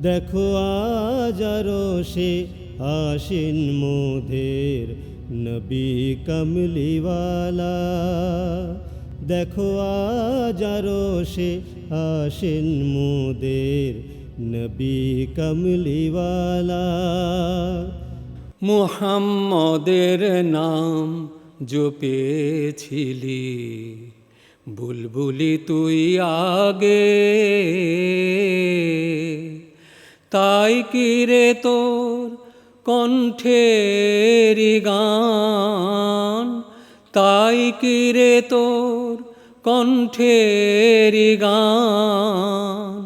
দেখো আজ আরও সে আসিন মোদের নবী কমলিওয়ালা। দেখো আজ আরও সে আসিন মোদের নবী কমলিওয়ালা। মুহাম্মদের নাম জপেছিলি, বুলবুলি তুই আগে। তাই কি রে তোর কণ্ঠের গান? তাই কি রে তোর কণ্ঠের গান?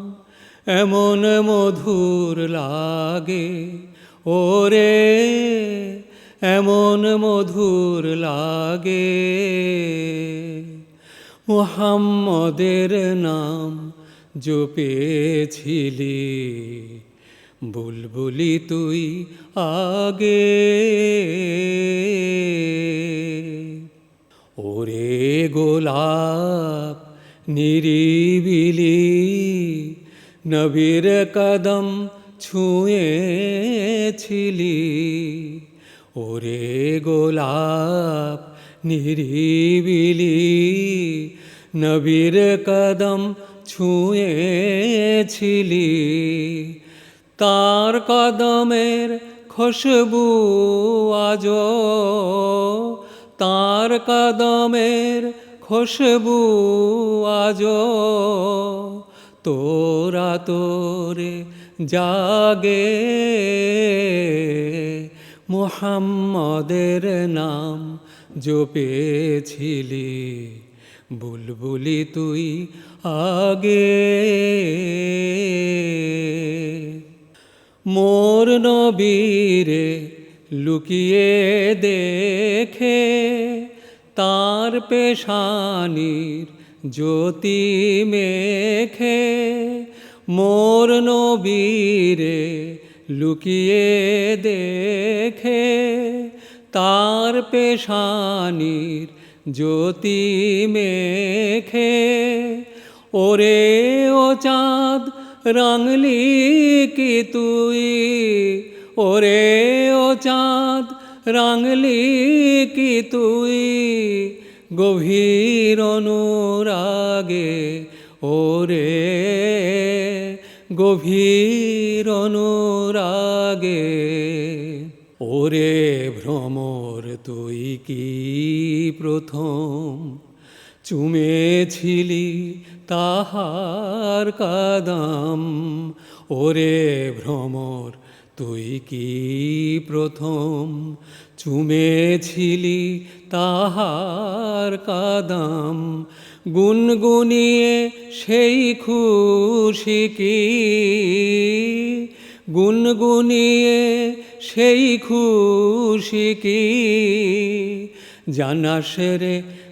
এমন মধুর লাগে, ওরে এমন মধুর লাগে। মুহাম্মদের নাম জপেছিলি বুলবুলি তুই আগে। ওরে গোলাপ নিরিবিলি নবীর কদম ছুঁয়েছিলি। ওরে গোলাপ নিরিবিলি নবীর কদম ছুঁয়েছিলি। তার কদমের খুশবু আজ তার কদমের খুশবু আজ তোরা তোরে জাগে মুহাম্মদের নাম জপেছিলি, বুলবুলি তুই আগে। মোর নবীরে লুকিয়ে দেখে, তার পেশানির জ্যোতি মেখে, মোর নবীরে লুকিয়ে দেখে, তার পেশানির জ্যোতি মেখে। ওরে ও চাঁদ রাঙলি কি তুই, ওরে ও চাঁদ রাঙলি কি তুই, গভীর অনুরাগে, ওরে গভীর অনুরাগে, ওরে ভ্রমর তুই কি প্রথম চুমেছিলি তাহার কাদাম। ওরে ভ্রমর, তুই কি প্রথম? চুমেছিলি তাহার কাদাম। গুনগুনিয়ে সেই খুশি কি? গুনগুনিয়ে সেই খুশি কি? জানাসেরে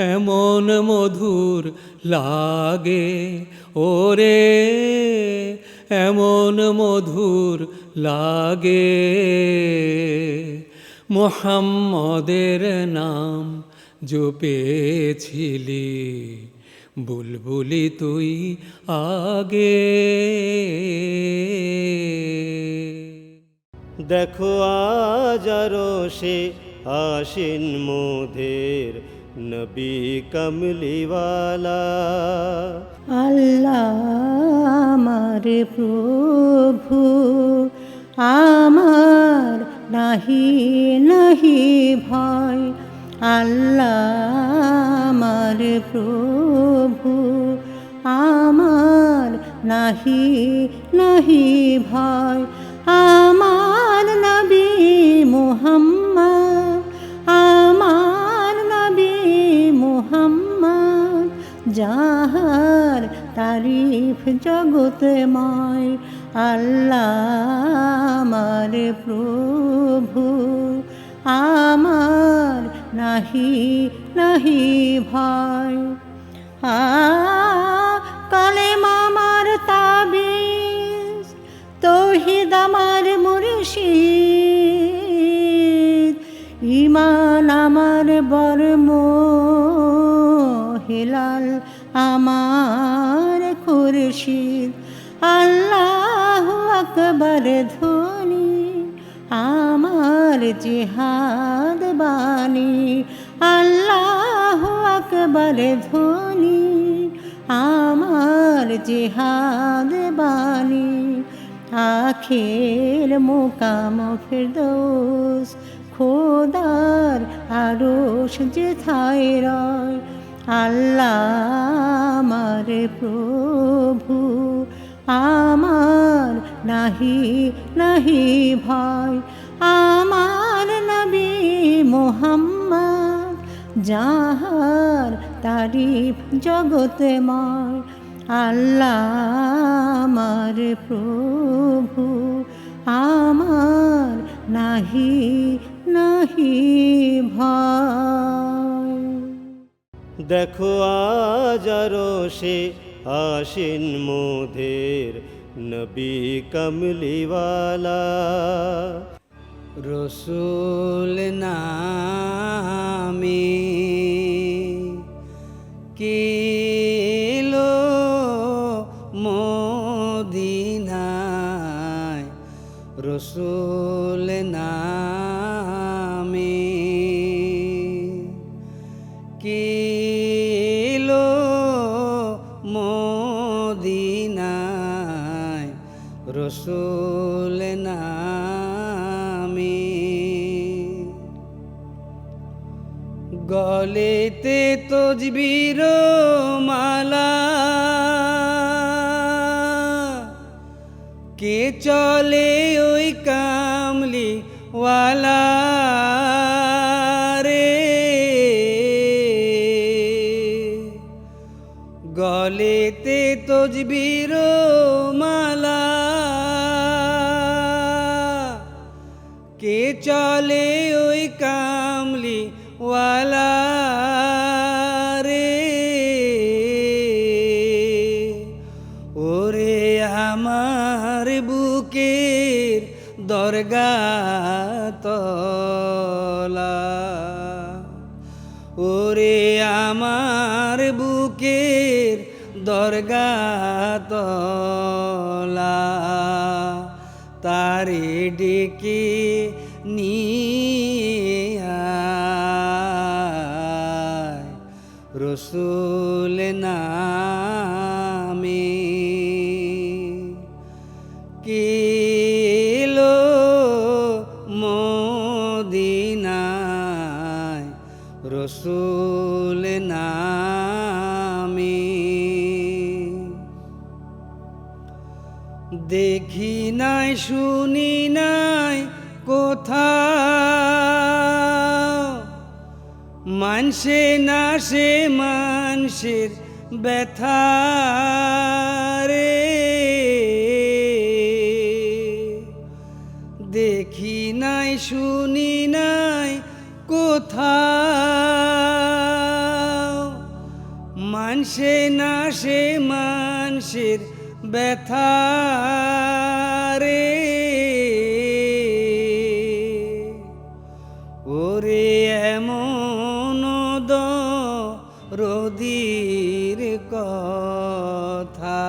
এমন মধুর লাগে? ওরে এমন মধুর লাগে? মোহাম্মদের নাম জপেছিলি, বুলবুলি তুই আগে। দেখো আজ আরও সে আসিন মোদের নবী কমলিওয়ালা আল্লাহ আমার প্রভু আমার নাহি নাহি ভয় আল্লাহ আমার প্রভু আমার নাহি নাহি ভয় আমার তারিফ জগতময় আল্লাহ আমার প্রভু। আমার নাহি নাহি ভয় আ কালে মামার তাবিজ, তৌহিদ আমার মুর্শিদ। ইমান আমার বর্ম হেলাল আমার খুরশিদ, আল্লাহ আকবর ধ্বনি, আমার জিহাদ বাণী, আল্লাহ আকবর ধ্বনি, আমার জিহাদ বাণী, আখের মোকাম ফেরদৌস, খোদার আরশ যে থায় রয় আল্লাহ আমার প্রভু, আমার নাহি নাহি ভয় আমার নবী মোহাম্মদ, যাহার তারিফ জগতময় আল্লাহ আমার প্রভু, আমার নাহি নাহি ভয় দেখো আজ সে আশিন মোদের নবী কমলিওয়ালা। রসুল নামে কিলো মদিনায় রসুল মদিনায় রসুল নামে। গলেতে তজবির মালা। কে চলে ওই কামলি ওয়ালা গলেতে তজবির মালা। কে চলে ওই কামলি ওয়ালা রে? ওরে আমার বুকের দরগা তলা বুকের দরগা তলা তারে ডেকে নিয়া রসুল দেখি নাই, শুনি নাই কোথাও। মানসে না সে মানুষের ব্যথা রে। দেখি নাই, শুনি নাই কোথাও। মানসে না সে মানুষের ব্যথা রে। ওরে এমন রদির কথা।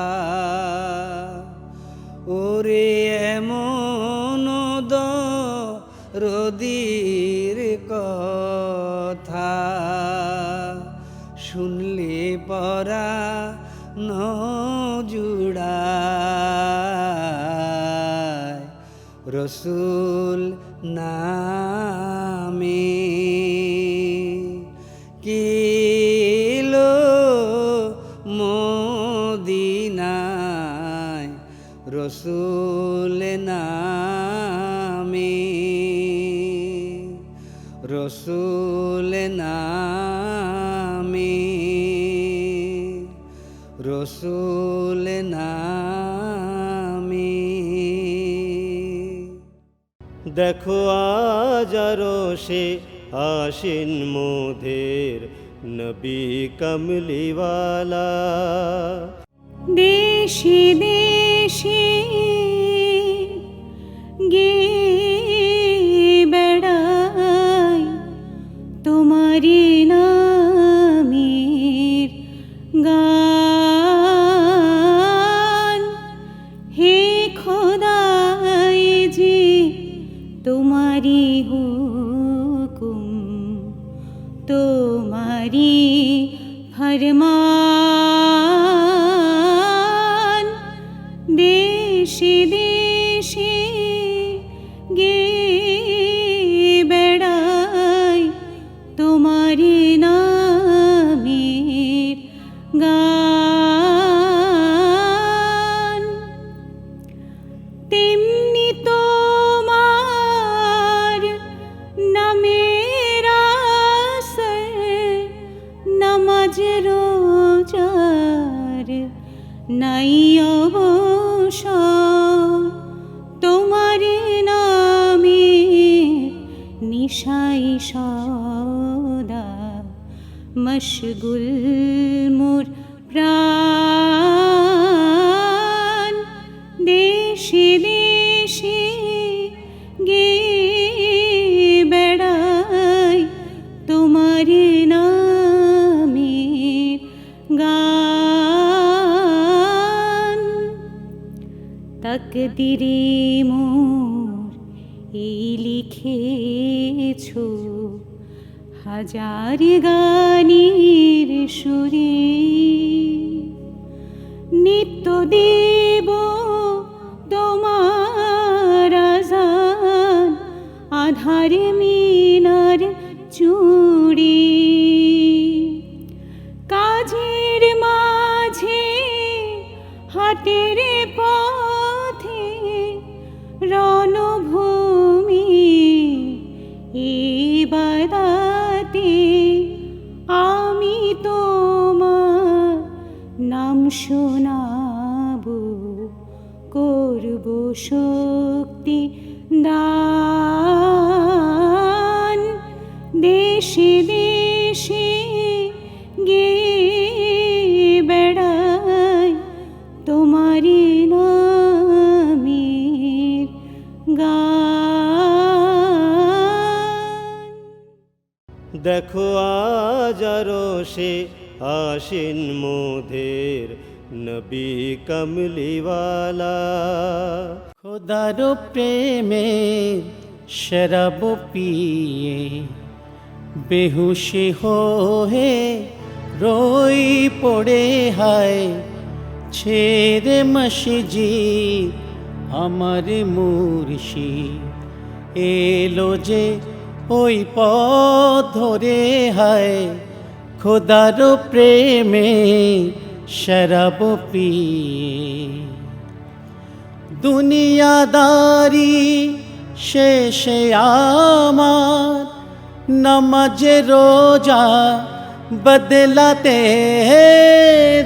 ওরে এমন রদির কথা। শুনলে পরা নজুড়ায় রসুল নামে কিলো মদিনায় রসুল নামে রসুল রসুল নামে। দেখো আজ আরও সে আসিন মোদের নবী কমলিওয়ালা। দেশি দেশি গে বেড়াই তোমারি মশগুল মোর প্রাণ। দেশে দেশে গে বেড়াই তোমার নামের গান। তকদিরে মোর এই লিখেছো হাজার গানের সুরে। নিত্য দেব তোমার আধারে শোনাবো করব শক্তি দান। দেশে দেশে গে বেড়াই তোমারি নামের গান। দেখো আজ সে আসিন মোদের নবী কমলিওয়ালা। খোদার প্রেমে শরাব পিয়ে বেহুশি হয়ে রই পড়ে হায়। ছেড়ে মসজি আমার মুর্শি এলো যে ওই পথ ধরে হায়। খোদার প্রেমে শরাব পিয়ে। দুনিয়াদারি শেষে আমার নমাজ রোজা বদলাতে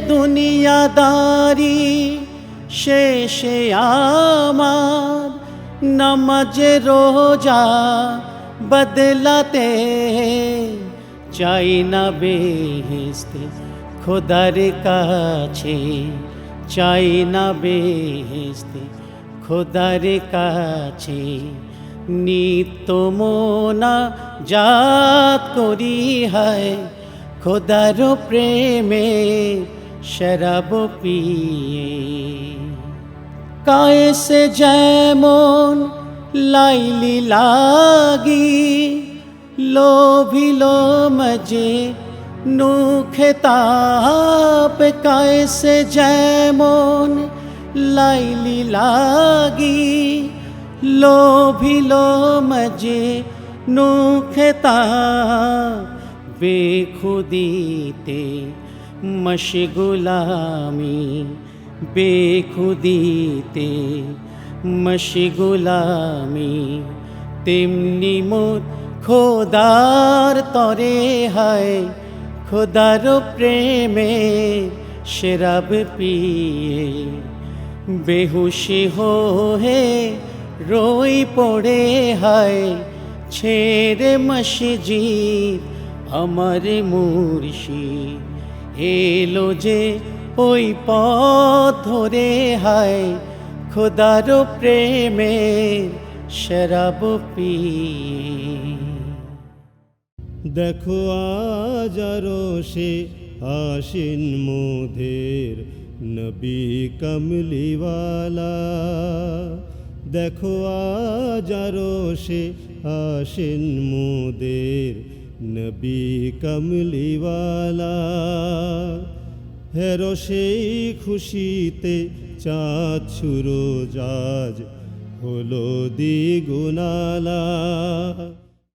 দুনিয়াদারি শেষে আমার নমাজ রোজা বদলাতে চাই না বেহেস্তে খোদার কাছে। চাই না বেহেস্তে খোদার কাছে। নিত্য মোনা জাত করি হায়, খোদার প্রেমে শরাব পিয়ে। কায়েসে যেমন লাইলি লাগি নুখে তাপ কায়েসে যেমন লাইলি লাগি লোভিল মজে নুখে তাপ বেখুদিতে মশগুলামি বেখুদিতে মশগুলামি তেমনি মোর খোদার তরে হায়, খোদার প্রেমে শরাব পিয়ে বেহুশি হয়ে রই পড়ে হায়, ছেড়ে মসজিদ আমার মুর্শিদ। এলো যে ওই পথ ধরে হায়, খোদার প্রেমে শরাব পিয়ে দেখো আজ আরও সে আসিন মোদের নবী কমলিওয়ালা। দেখো আজ আরও সে আসিন মোদের নবী কমলিওয়ালা। হেরো সেই খুশিতে চাঁদ সুরোজ আজ হলো দ্বিগুণালা।